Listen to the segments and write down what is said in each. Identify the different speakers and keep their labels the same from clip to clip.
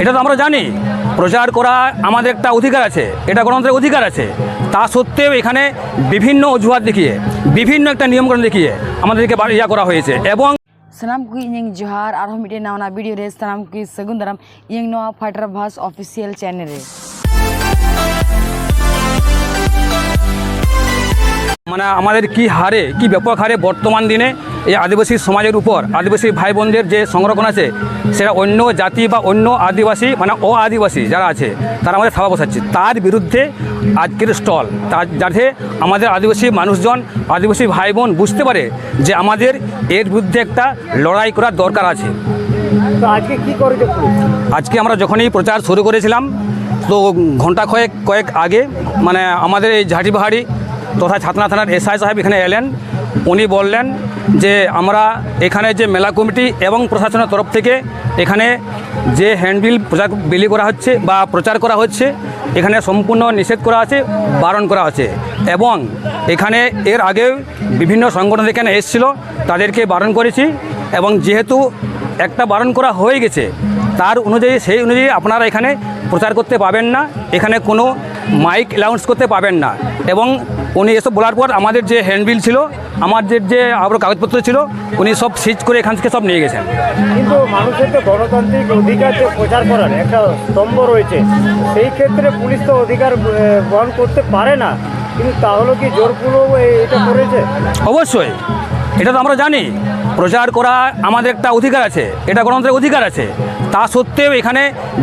Speaker 1: এটা তো আমরা জানি। প্রচার করা আমাদের একটা অধিকার আছে। এটা গণতন্ত্রের অধিকার আছে। তা সত্ত্বেও এখানে বিভিন্ন অজুহাত দেখিয়ে, বিভিন্ন একটা নিয়মকরণ দেখিয়ে আমাদেরকে ইয়া করা হয়েছে। এবং
Speaker 2: সালাম কুকি ইং জোহার, আর মিটে নাওনা वीडियो रे सनाम की सगुन दरम इंग नवा फाइटर भास ऑफिशियल
Speaker 1: মানে আমাদের কি হারে কি ব্যাপক হারে বর্তমান দিনে এই আদিবাসী সমাজের উপর আদিবাসী ভাই বোনদের যে সংরক্ষণ আছে সেটা অন্য জাতি বা অন্য আদিবাসী মানে অ আদিবাসী যারা আছে তারা আমাদের থাবা বসাচ্ছে। তার বিরুদ্ধে আজকের স্টল তার যাতে আমাদের আদিবাসী মানুষজন আদিবাসী ভাই বোন বুঝতে পারে যে আমাদের এর বিরুদ্ধে একটা লড়াই করার দরকার আছে।
Speaker 3: তো আজকে কি পুলিশ?
Speaker 1: আজকে আমরা যখনই প্রচার শুরু করেছিলাম তো ঘণ্টা কয়েক কয়েক আগে মানে আমাদের এই ঝাঁটি পাহাড়ি তথা ছাতনা থানার এসআই সাহেব এখানে এলেন। উনি বললেন যে, আমরা এখানে যে মেলা কমিটি এবং প্রশাসনের তরফ থেকে এখানে যে হ্যান্ডবিল প্রচার বিলি করা হচ্ছে বা প্রচার করা হচ্ছে, এখানে সম্পূর্ণ নিষেধ করা আছে, বারণ করা আছে এবং এখানে এর আগেও বিভিন্ন সংগঠন এখানে এসেছিল, তাদেরকে বারণ করেছি এবং যেহেতু একটা বারণ করা হয়ে গেছে, তার অনুযায়ী, সেই অনুযায়ী আপনারা এখানে প্রচার করতে পাবেন না। এখানে কোনো মাইক অ্যালাউন্স করতে পাবেন না। এবং উনি এসব বলার পর আমাদের যে হ্যান্ডবিল ছিল আমাদের যে আবার কাগজপত্র ছিল উনি সব সিজ করে এখান থেকে সব নিয়ে গেছেন।
Speaker 3: কিন্তু মানুষের তো গণতান্ত্রিক অধিকার যে প্রচার করার একটা স্তম্ভ রয়েছে সেই ক্ষেত্রে পুলিশ তো অধিকার বহন করতে পারে না। কিন্তু তাহলে কি জোরপূর্বক এটা করেছে?
Speaker 1: অবশ্যই। এটা তো আমরা জানি। প্রচার করা আমাদের একটা অধিকার আছে, এটা গণতন্ত্রের অধিকার আছে। তা সত্ত্বেও এখানে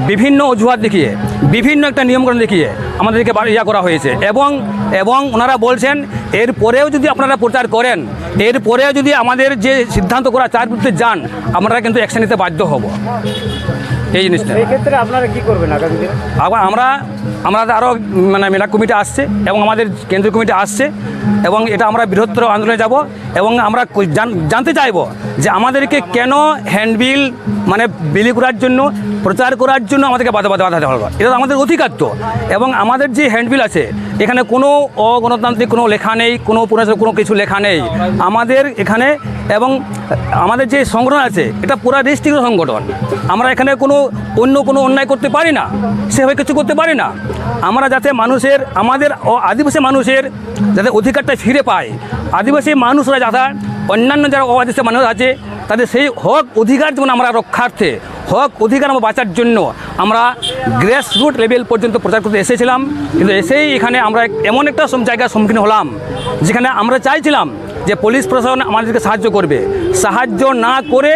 Speaker 1: বিভিন্ন অজুহাত দেখিয়ে, বিভিন্ন একটা নিয়মকানুন দেখিয়ে আমাদেরকে ইয়া করা হয়েছে। এবং এবং ওনারা বলছেন, এর পরেও যদি আপনারা প্রচার করেন, এর পরেও যদি আমাদের যে সিদ্ধান্ত করা চার বিরুদ্ধে যান, আমরা কিন্তু অ্যাকশন নিতে বাধ্য হব। এই জিনিসটা।
Speaker 3: সেই ক্ষেত্রে আপনারা কি করবেন আগামী দিনে?
Speaker 1: আবার আমরা আমাদের আরও মানে মেলা কমিটি আসছে এবং আমাদের কেন্দ্রীয় কমিটি আসছে এবং এটা আমরা বৃহত্তর আন্দোলনে যাব এবং আমরা জান- জানতে চাইব যে আমাদেরকে কেন হ্যান্ডবিল মানে বিলি করার জন্য প্রচার করার জন্য আমাদেরকে বাধা বাধা বাধা দেওয়া হলো। এটা আমাদের অধিকার তো। এবং আমাদের যে হ্যান্ডবিল আছে এখানে কোনো অগণতান্ত্রিক কোনো লেখা নেই কোনো কোনো কিছু লেখা নেই। আমাদের এখানে এবং আমাদের যে সংগঠন আছে, এটা পুরো ডিস্ট্রিক্ট সংগঠন। আমরা এখানে কোনো অন্য কোনো অন্যায় করতে পারি না, সেভাবে কিছু করতে পারি না। আমরা যাতে মানুষের, আমাদের আদিবাসী মানুষের যাতে অধিকারটা ফিরে পায়। আদিবাসী মানুষরা যারা, অন্যান্য যারা আদিবাসী মানুষ আছে, তাদের সেই হক অধিকার যেমন আমরা রক্ষার্থে, হক অধিকার আমরা বাঁচার জন্য আমরা গ্রেস রুট লেভেল পর্যন্ত প্রচার করতে এসেছিলাম। কিন্তু এসেই এখানে আমরা এমন একটা জায়গার সম্মুখীন হলাম, যেখানে আমরা চাইছিলাম যে পুলিশ প্রশাসন আমাদেরকে সাহায্য করবে। সাহায্য না করে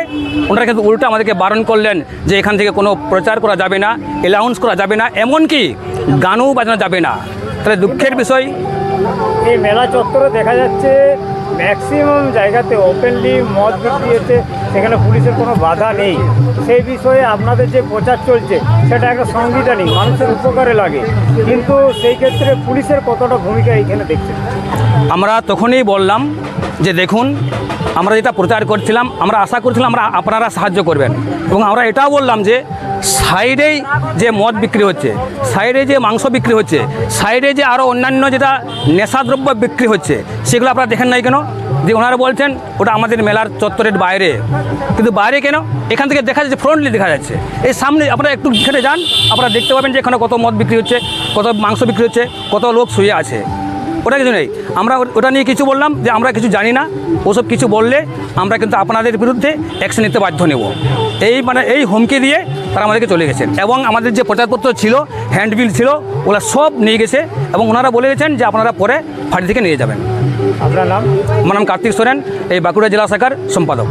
Speaker 1: ওনারা কিন্তু উল্টো আমাদেরকে বারণ করলেন যে এখান থেকে কোনো প্রচার করা যাবে না অ্যালাউন্স করা যাবে না এমনকি গানও বাজানো যাবে না। তাহলে দুঃখের বিষয়।
Speaker 3: এই মেলা চত্বরে দেখা যাচ্ছে ম্যাক্সিমাম জায়গাতে ওপেনলি মদ বিক্রি হচ্ছে সেখানে পুলিশের কোনো বাধা নেই। সেই বিষয়ে আপনাদের যে প্রচার চলছে সেটা একটা সাংবিধানিক মানুষের উপকারে লাগে। কিন্তু সেই ক্ষেত্রে পুলিশের কতটা ভূমিকা এইখানে দেখছে
Speaker 1: আমরা তখনই বললাম যে দেখুন, আমরা যেটা প্রচার করছিলাম, আমরা আশা করছিলাম আমরা আপনারা সাহায্য করবেন। এবং আমরা এটাও বললাম যে, সাইডেই যে মদ বিক্রি হচ্ছে, সাইডে যে মাংস বিক্রি হচ্ছে, সাইডে যে আরও অন্যান্য যেটা নেশাদ্রব্য বিক্রি হচ্ছে, সেগুলো আপনারা দেখেন নাই কেন? যে ওনারা বলছেন, ওটা আমাদের মেলার চত্বরের বাইরে। কিন্তু বাইরে কেন? এখান থেকে দেখা যাচ্ছে ফ্রন্টলি দেখা যাচ্ছে। এই সামনে আপনারা একটু এখানে যান, আপনারা দেখতে পাবেন যে এখানে কত মদ বিক্রি হচ্ছে, কত মাংস বিক্রি হচ্ছে, কত লোক শুয়ে আছে। ওটা কিছু নেই। আমরা ওটা নিয়ে কিছু বললাম যে আমরা কিছু জানি না। ওসব কিছু বললে আমরা কিন্তু আপনাদের বিরুদ্ধে অ্যাকশন নিতে বাধ্য নেব। এই মানে এই হুমকি দিয়ে তারা আমাদেরকে চলে গেছেন। এবং আমাদের যে প্রচারপত্র ছিল হ্যান্ডবিল ছিল ওরা সব নিয়ে গেছে এবং ওনারা বলে গেছেন যে আপনারা পরে ফাঁড়ি থেকে নিয়ে যাবেন।
Speaker 3: আপনার নাম?
Speaker 1: আমার নাম কার্তিক সোরেন এই বাঁকুড়া জেলা শাখার সম্পাদক।